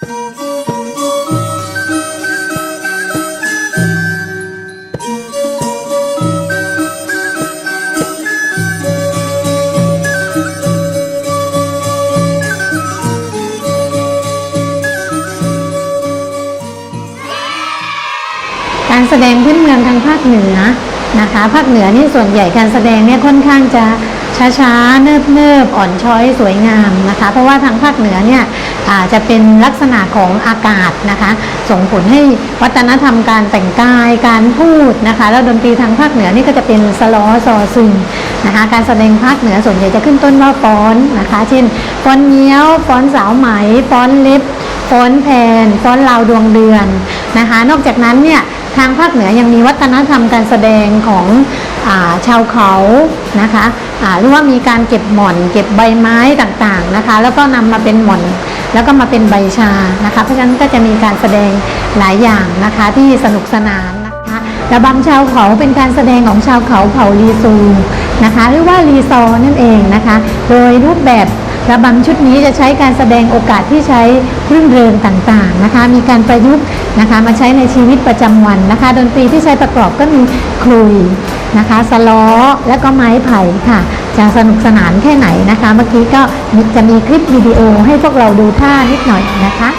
การแสดงพื้นเมืองทางภาคเหนือนะคะภาคเหนือนี่ส่วนใหญ่การแสดงเนี่ยค่อนข้างจะช้าๆเนิบๆอ่อนช้อยสวยงามนะคะ เพราะว่าทางภาคเหนือเนี่ย จะเป็นลักษณะของอากาศนะคะ ส่งผลให้วัฒนธรรมการแต่งกายการพูดนะคะ แล้วดนตรีทางภาคเหนือนี่ก็จะเป็นสลอซอซึงนะคะการแสดงภาคเหนือส่วนใหญ่จะขึ้นต้นว่าฟ้อนนะคะ เช่นฟ้อนเงี้ยวฟ้อนสาวไหมฟ้อนเล็บฟ้อนแผนฟ้อนลาวดวงเดือนนะคะ นอกจากนั้นเนี่ยทางภาคเหนือยังมีวัฒนธรรมการแสดงของ ชาวเขานะคะหรือว่ามีการเก็บหม่อน เก็บใบไม้ต่างๆนะคะ แล้วก็นำมาเป็นหม่อน แล้วก็มาเป็นใบชานะคะ เพราะฉะนั้นก็จะมีการแสดงหลายอย่างนะคะที่สนุกสนานนะคะระบำชาวเขาเป็นการแสดงของชาวเขาเผ่าลีซูนะคะหรือว่าลีซอนั่นเองนะคะ โดยรูปแบบระบำชุดนี้จะใช้การแสดงโอกาสที่ใช้รื่นเริงต่างๆนะคะ มีการประยุกต์นะคะมาใช้ในชีวิตประจำวันนะคะ ดนตรีที่ใช้ประกอบก็มีคลุย นะคะสล้อและก็ไม้ไผ่ค่ะ จะสนุกสนานแค่ไหนนะคะ เมื่อกี้ก็จะมีคลิปวิดีโอให้พวกเราดูท่านิดหน่อยนะคะ